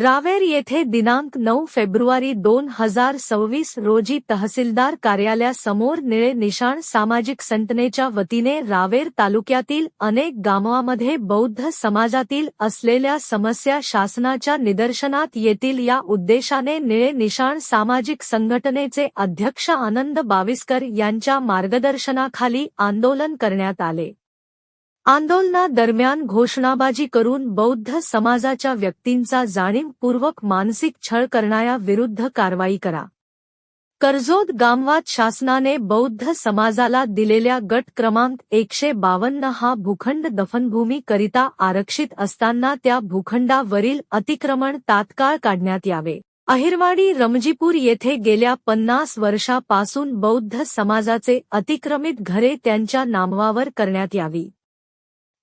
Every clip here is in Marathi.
रावेर येथे दिनांक नऊ फेब्रुवारी दोन हजार सव्वीस रोजी तहसीलदार कार्यालयासमोर निळे निशाण सामाजिक संतनेच्या वतीने रावेर तालुक्यातील अनेक गावांमध्ये बौद्ध समाजातील असलेल्या समस्या शासनाच्या निदर्शनात येतील या उद्देशाने निळे निशाण सामाजिक संघटनेचे अध्यक्ष आनंद बाविस्कर यांच्या मार्गदर्शनाखाली आंदोलन करण्यात आले. आंदोलनादरम्यान घोषणाबाजी करून बौद्ध समाजाच्या व्यक्तींचा जाणीवपूर्वक मानसिक छळ करणाऱ्या विरुद्ध कारवाई करा. कर्जोद गामवात शासनाने बौद्ध समाजाला दिलेल्या गट क्रमांक एकशे बावन्न हा भूखंड दफनभूमीकरिता आरक्षित असताना त्या भूखंडावरील अतिक्रमण तात्काळ काढण्यात यावे. अहिरवाडी रमजीपूर येथे गेल्या पन्नास वर्षापासून बौद्ध समाजाचे अतिक्रमित घरे त्यांच्या नामवावर करण्यात यावी.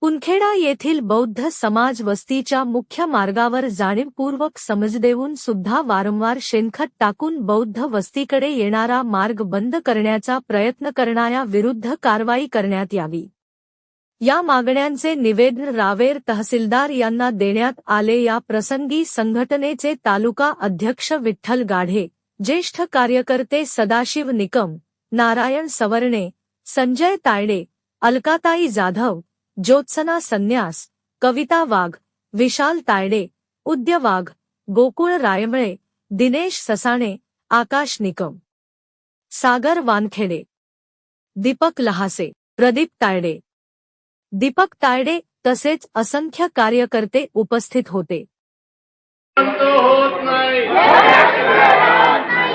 उनखेडा येथील बौद्ध समाज वस्तीच्या मुख्य मार्गावर जाणीवपूर्वक समज देऊन सुद्धा वारंवार शेणखत टाकून बौद्ध वस्तीकडे येणारा मार्ग बंद करण्याचा प्रयत्न करणाऱ्या विरुद्ध कारवाई करण्यात यावी. या मागण्यांचे निवेदन रावेर तहसीलदार यांना देण्यात आले. या प्रसंगी संघटनेचे तालुका अध्यक्ष विठ्ठल गाढे ज्येष्ठ कार्यकर्ते सदाशिव निकम नारायण सवर्णे संजय तायडे अलकाताई जाधव ज्योत्सना संन्यास कविता वाघ विशाल तायडे उद्य वाघ गोकुळ रायमळे दिनेश ससाणे आकाश निकम. सागर वानखेडे. दीपक लहासे प्रदीप तायडे. दीपक तायडे तसेच असंख्य कार्यकर्ते उपस्थित होते. शांत होत नाही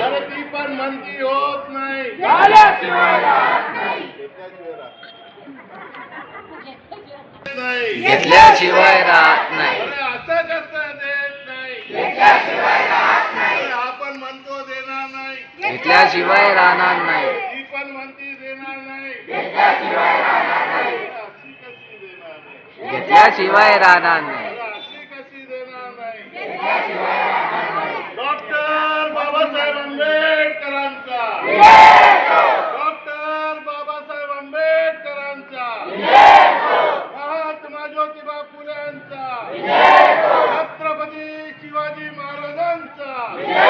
धरती पण मंत्री होत नाही नाही घेतल्याशिवाय राहत नाही. अरे असं कसं देत नाही? अरे आपण म्हणतो देणार नाही. घेतल्याशिवाय राहणार नाही. ही पण म्हणती देणार नाही. कशी देणार नाही? घेतल्याशिवाय राहणार नाही. शिवाजी महाराजांचा.